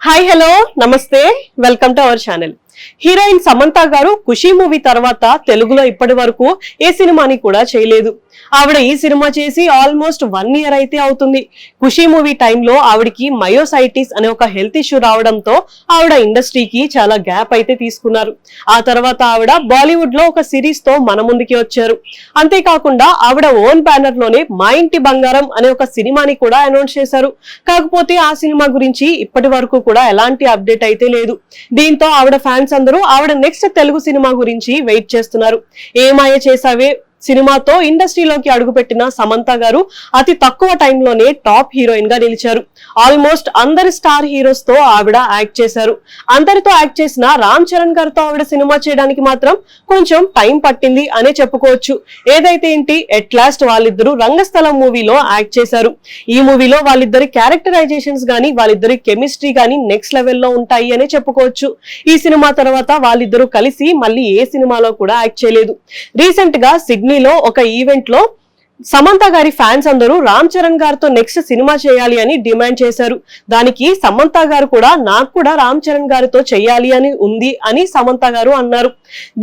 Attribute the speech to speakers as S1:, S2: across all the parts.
S1: Hi hello నమస్తే welcome to our channel heroine Samantha గారు Kushi movie తర్వాత తెలుగులో ఇప్పటి వరకు ఏ సినిమాని కూడా చేయలేదు. ఆవిడ ఈ సినిమా చేసి ఆల్మోస్ట్ వన్ ఇయర్ అయితే అవుతుంది. ఖుషి మూవీ టైంలో ఆవిడకి మయోసైటిస్ అనే ఒక హెల్త్ ఇష్యూ రావడంతో ఆవిడ ఇండస్ట్రీకి చాలా గ్యాప్ అయితే తీసుకున్నారు. ఆ తర్వాత ఆవిడ బాలీవుడ్లో ఒక సిరీస్తో మన ముందుకి వచ్చారు. అంతేకాకుండా ఆవిడ ఓన్ బ్యానర్లోనే మా ఇంటి బంగారం అనే ఒక సినిమాని కూడా అనౌన్స్ చేశారు. కాకపోతే ఆ సినిమా గురించి ఇప్పటి వరకు కూడా ఎలాంటి అప్డేట్ అయితే లేదు. దీంతో ఆవిడ ఫ్యాన్స్ అందరూ ఆవిడ నెక్స్ట్ తెలుగు సినిమా గురించి వెయిట్ చేస్తున్నారు. ఏమాయ చేసావే సినిమాతో ఇండస్ట్రీలోకి అడుగుపెట్టిన సమంత గారు అతి తక్కువ టైంలోనే టాప్ హీరోయిన్గా నిలిచారు. ఆల్మోస్ట్ అందరి స్టార్ హీరోస్తో ఆవిడ యాక్ట్ చేశారు. అందరితో యాక్ట్ చేసిన రామ్ చరణ్ గారితో ఆవిడ సినిమా చేయడానికి మాత్రం కొంచెం టైం పట్టింది అనే చెప్పుకోవచ్చు. ఏదైతే ఏంటి ఎట్ లాస్ట్ వాళ్ళిద్దరూ రంగస్థలం మూవీలో యాక్ట్ చేశారు. ఈ మూవీలో వాళ్ళిద్దరి క్యారెక్టరైజేషన్స్ గానీ వాళ్ళిద్దరి కెమిస్ట్రీ గానీ నెక్స్ట్ లెవెల్లో ఉంటాయి అనే చెప్పుకోవచ్చు. ఈ సినిమా తర్వాత వాళ్ళిద్దరూ కలిసి మళ్ళీ ఏ సినిమాలో కూడా యాక్ట్ చేయలేదు. రీసెంట్గా సిగ్నల్ సిడ్నీలో ఒక ఈవెంట్లో సమంత గారి ఫ్యాన్స్ అందరూ రామ్ చరణ్ గారితో నెక్స్ట్ సినిమా చేయాలి అని డిమాండ్ చేశారు. దానికి సమంత గారు కూడా నాకు కూడా రామ్ చరణ్ గారితో చేయాలి అని ఉంది అని సమంత గారు అన్నారు.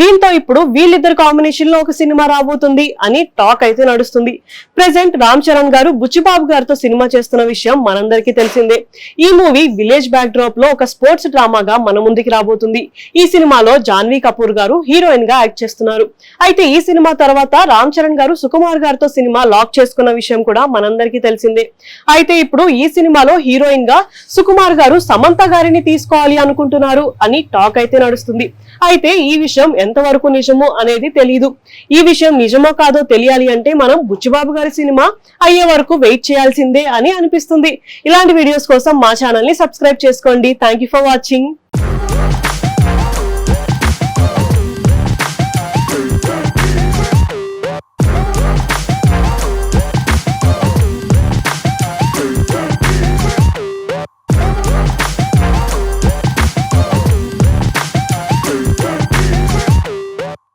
S1: దీంతో ఇప్పుడు వీళ్ళిద్దరు కాంబినేషన్లో ఒక సినిమా రాబోతుంది అని టాక్ అయితే నడుస్తుంది. ప్రెసెంట్ రామ్ చరణ్ గారు బుచ్చిబాబు గారితో సినిమా చేస్తున్న విషయం మనందరికీ తెలిసిందే. ఈ మూవీ విలేజ్ బ్యాక్ డ్రాప్లో ఒక స్పోర్ట్స్ డ్రామాగా మన ముందుకి రాబోతుంది. ఈ సినిమాలో జాన్వీ కపూర్ గారు హీరోయిన్గా యాక్ట్ చేస్తున్నారు. అయితే ఈ సినిమా తర్వాత రామ్ చరణ్ గారు సుకుమార్ గారితో సినిమా లాక్ చేసుకున్న విషయం కూడా మనందరికీ తెలిసిందే. అయితే ఇప్పుడు ఈ సినిమాలో హీరోయిన్గా సుకుమార్ గారు సమంత గారిని తీసుకోవాలి అనుకుంటున్నారు అని టాక్ అయితే నడుస్తుంది. అయితే ఈ విషయం ఎంతవరకు నిజమో అనేది తెలియదు ఈ విషయం నిజమో కాదో తెలియాలి అంటే మనం బుచ్చిబాబు గారి సినిమా అయ్యే వరకు వెయిట్ చేయాల్సిందే అని అనిపిస్తుంది. ఇలాంటి వీడియోస్ కోసం మా ఛానల్ని సబ్స్క్రైబ్ చేసుకోండి. Thank for watching